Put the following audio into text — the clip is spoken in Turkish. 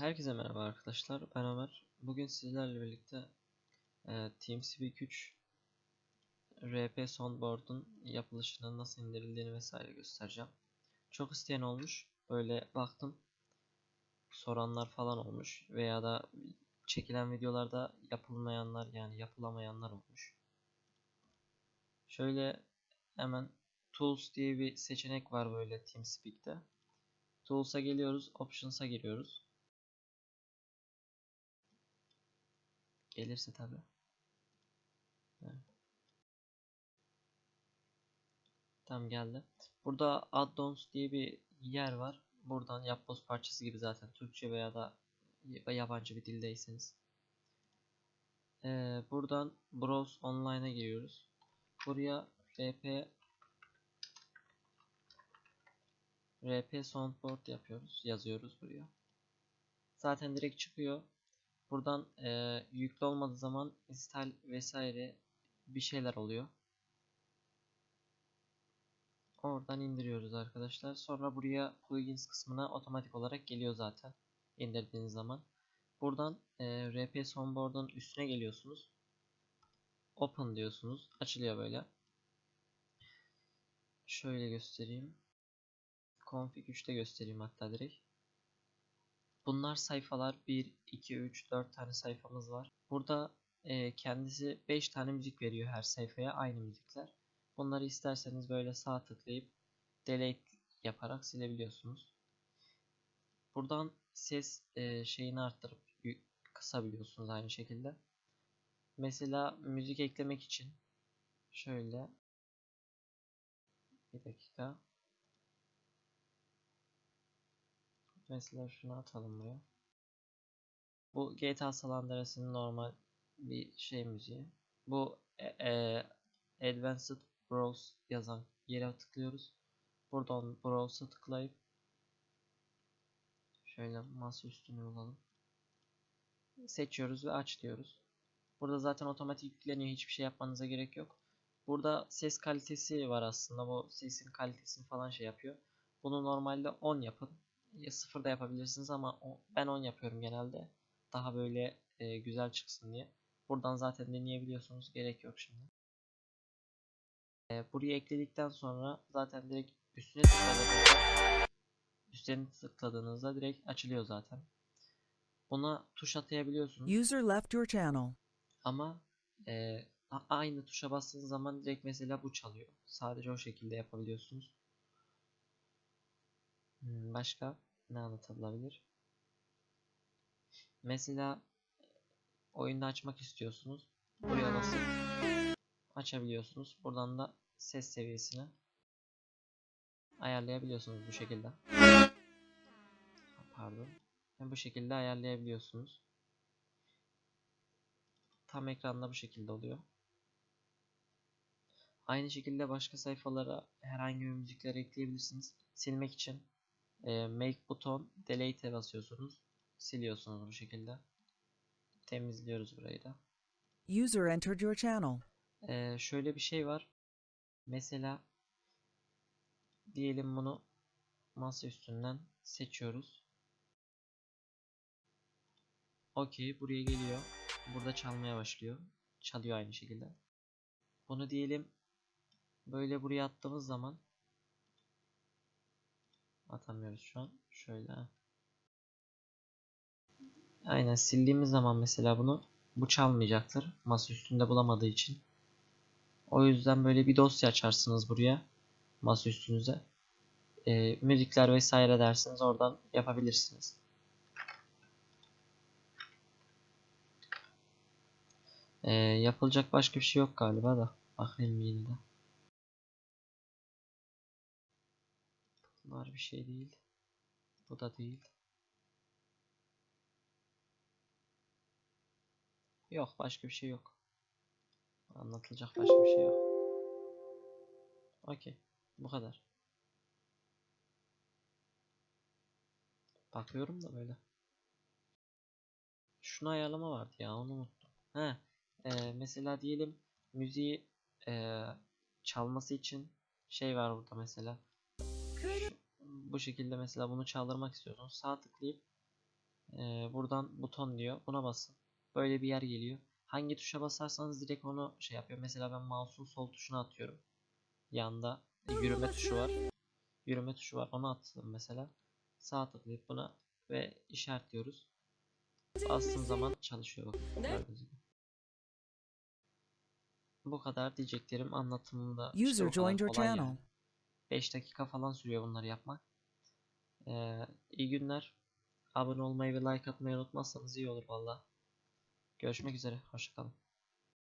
Herkese merhaba arkadaşlar. Ben Ömer. Bugün sizlerle birlikte e, TeamSpeak 3 RP Soundboard'un yapılışını nasıl indirildiğini vesaire göstereceğim. Çok isteyen olmuş. Böyle baktım. Soranlar falan olmuş. Veya da çekilen videolarda yapılmayanlar yani yapılamayanlar olmuş. Şöyle hemen Tools diye bir seçenek var böyle TeamSpeak'te. Tools'a geliyoruz. Options'a giriyoruz. Gelirse tabi. Tamam geldi. Burada add-ons diye bir yer var. Buradan yapboz parçası gibi zaten Türkçe veya da yabancı bir dildeyseniz. Ee, buradan browse online'a giriyoruz. Buraya rp rp soundboard yapıyoruz. Yazıyoruz buraya. Zaten direkt çıkıyor. Buradan e, yüklü olmadığı zaman install vesaire bir şeyler oluyor. Oradan indiriyoruz arkadaşlar. Sonra buraya plugins kısmına otomatik olarak geliyor zaten indirdiğiniz zaman. Buradan e, RP Soundboard'un üstüne geliyorsunuz. Open diyorsunuz. Açılıyor böyle. Şöyle göstereyim. Config 3'te göstereyim hatta direkt. Bunlar sayfalar 1, 2, 3, 4 tane sayfamız var. Burada e, kendisi 5 tane müzik veriyor her sayfaya aynı müzikler. Bunları isterseniz böyle sağ tıklayıp delete yaparak silebiliyorsunuz. Buradan ses e, şeyini arttırıp kısabiliyorsunuz aynı şekilde. Mesela müzik eklemek için şöyle bir dakika Mesela şunu atalım buraya. Bu GTA San Andreas'ın normal bir şey müziği. Bu e, e, Advanced Browse yazan yere tıklıyoruz. Buradan Browse'a tıklayıp şöyle masa üstünü bulalım. Seçiyoruz ve aç diyoruz. Burada zaten otomatik yükleniyor. Hiçbir şey yapmanıza gerek yok. Burada ses kalitesi var aslında. Bu sesin kalitesini falan şey yapıyor. Bunu normalde 10 yapın sıfır da yapabilirsiniz ama ben 10 yapıyorum genelde. Daha böyle e, güzel çıksın diye. Buradan zaten deneyebiliyorsunuz. Gerek yok şimdi. E, buraya ekledikten sonra zaten direkt üstüne tıkladığınızda üstüne tıkladığınızda direkt açılıyor zaten. Buna tuş atayabiliyorsunuz. User left your channel. Ama e, aynı tuşa bastığınız zaman direkt mesela bu çalıyor. Sadece o şekilde yapabiliyorsunuz. Hmm, başka ne anlatılabilir? Mesela oyunda açmak istiyorsunuz. Buraya basıp açabiliyorsunuz. Buradan da ses seviyesini ayarlayabiliyorsunuz bu şekilde. Pardon. Bu şekilde ayarlayabiliyorsunuz. Tam ekranda bu şekilde oluyor. Aynı şekilde başka sayfalara herhangi bir müzikler ekleyebilirsiniz. Silmek için e, make buton delete'e basıyorsunuz. Siliyorsunuz bu şekilde. Temizliyoruz burayı da. User entered your channel. E, şöyle bir şey var. Mesela diyelim bunu masa üstünden seçiyoruz. Okey buraya geliyor. Burada çalmaya başlıyor. Çalıyor aynı şekilde. Bunu diyelim böyle buraya attığımız zaman atamıyoruz şu an. Şöyle. Aynen sildiğimiz zaman mesela bunu bu çalmayacaktır. Masa üstünde bulamadığı için. O yüzden böyle bir dosya açarsınız buraya. Masa üstünüze. E, müzikler vesaire dersiniz oradan yapabilirsiniz. E, yapılacak başka bir şey yok galiba da. Bakayım yine de. Var bir şey değil. Bu da değil. Yok başka bir şey yok. Anlatılacak başka bir şey yok. Okey. Bu kadar. Bakıyorum da böyle. Şunu ayarlama vardı ya onu unuttum. He. E, mesela diyelim müziği e, çalması için şey var burada mesela. Bu şekilde mesela bunu çaldırmak istiyorsunuz. Sağ tıklayıp Ee, buradan buton diyor. Buna basın. Böyle bir yer geliyor. Hangi tuşa basarsanız direkt onu şey yapıyor. Mesela ben mouse'un sol tuşuna atıyorum. Yanda e, yürüme tuşu var. Yürüme tuşu var. Onu attım mesela. Sağ tıklayıp buna ve işaretliyoruz. Bastığım zaman çalışıyor bakın. gördüğünüz gibi. Bu kadar diyeceklerim anlatımında User joined your channel. yani. 5 dakika falan sürüyor bunları yapmak. Ee, iyi günler. Abone olmayı ve like atmayı unutmazsanız iyi olur valla. Görüşmek üzere. Hoşçakalın.